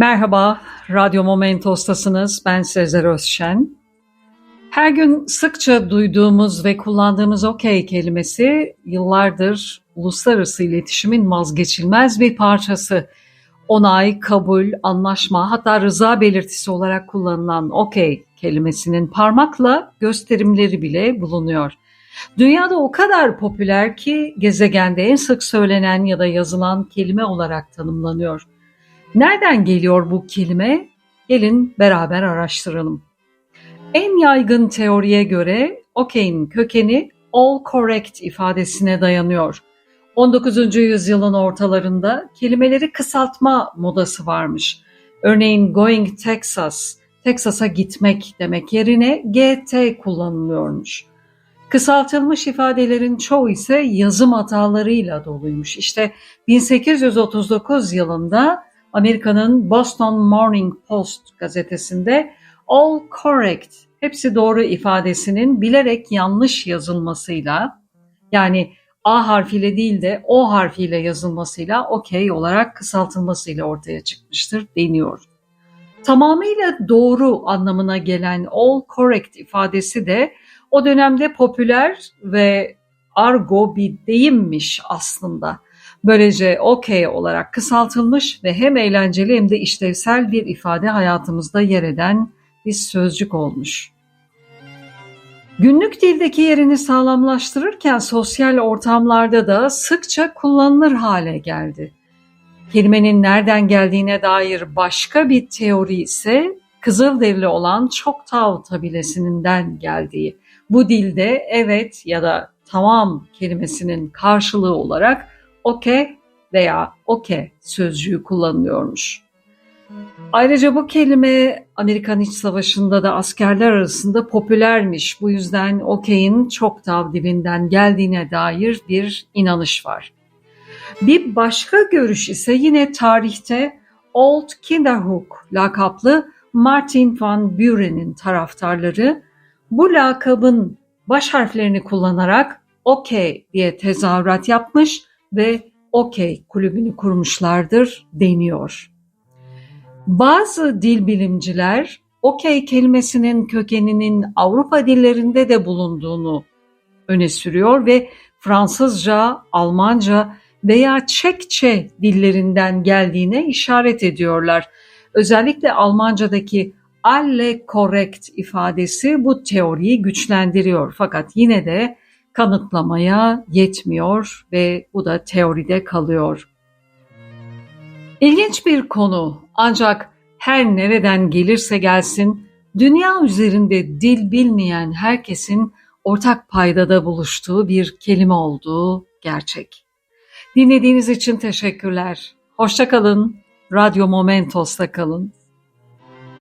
Merhaba, Radyo Momentos'tasınız. Ben Sezer Özşen. Her gün sıkça duyduğumuz ve kullandığımız okey kelimesi yıllardır uluslararası iletişimin vazgeçilmez bir parçası. Onay, kabul, anlaşma hatta rıza belirtisi olarak kullanılan okey kelimesinin parmakla gösterimleri bile bulunuyor. Dünyada o kadar popüler ki gezegende en sık söylenen ya da yazılan kelime olarak tanımlanıyor. Nereden geliyor bu kelime? Gelin beraber araştıralım. En yaygın teoriye göre okey'in kökeni all correct ifadesine dayanıyor. 19. yüzyılın ortalarında kelimeleri kısaltma modası varmış. Örneğin going Texas, Texas'a gitmek demek yerine GT kullanılıyormuş. Kısaltılmış ifadelerin çoğu ise yazım hatalarıyla doluymuş. İşte 1839 yılında Amerika'nın Boston Morning Post gazetesinde all correct, hepsi doğru ifadesinin bilerek yanlış yazılmasıyla yani A harfiyle değil de O harfiyle yazılmasıyla okey olarak kısaltılmasıyla ortaya çıkmıştır deniyor. Tamamıyla doğru anlamına gelen all correct ifadesi de o dönemde popüler ve argo bir deyimmiş aslında. Böylece okey olarak kısaltılmış ve hem eğlenceli hem de işlevsel bir ifade hayatımızda yer eden bir sözcük olmuş. Günlük dildeki yerini sağlamlaştırırken sosyal ortamlarda da sıkça kullanılır hale geldi. Kelimenin nereden geldiğine dair başka bir teori ise Kızılderili olan Çoktav tabilesinden geldiği. Bu dilde evet ya da tamam kelimesinin karşılığı olarak oke veya oke sözcüğü kullanılıyormuş. Ayrıca bu kelime Amerikan İç Savaşı'nda da askerler arasında popülermiş. Bu yüzden okeyin çok tav dibinden geldiğine dair bir inanış var. Bir başka görüş ise yine tarihte Old Kinderhook lakaplı Martin van Buren'in taraftarları bu lakabın baş harflerini kullanarak OK diye tezahürat yapmış ve OK kulübünü kurmuşlardır deniyor. Bazı dil bilimciler OK kelimesinin kökeninin Avrupa dillerinde de bulunduğunu öne sürüyor ve Fransızca, Almanca veya Çekçe dillerinden geldiğine işaret ediyorlar. Özellikle Almancadaki alle korrekt ifadesi bu teoriyi güçlendiriyor. Fakat yine de kanıtlamaya yetmiyor ve bu da teoride kalıyor. İlginç bir konu ancak her nereden gelirse gelsin dünya üzerinde dil bilmeyen herkesin ortak paydada buluştuğu bir kelime olduğu gerçek. Dinlediğiniz için teşekkürler. Hoşçakalın. Radyo Momentos'ta kalın.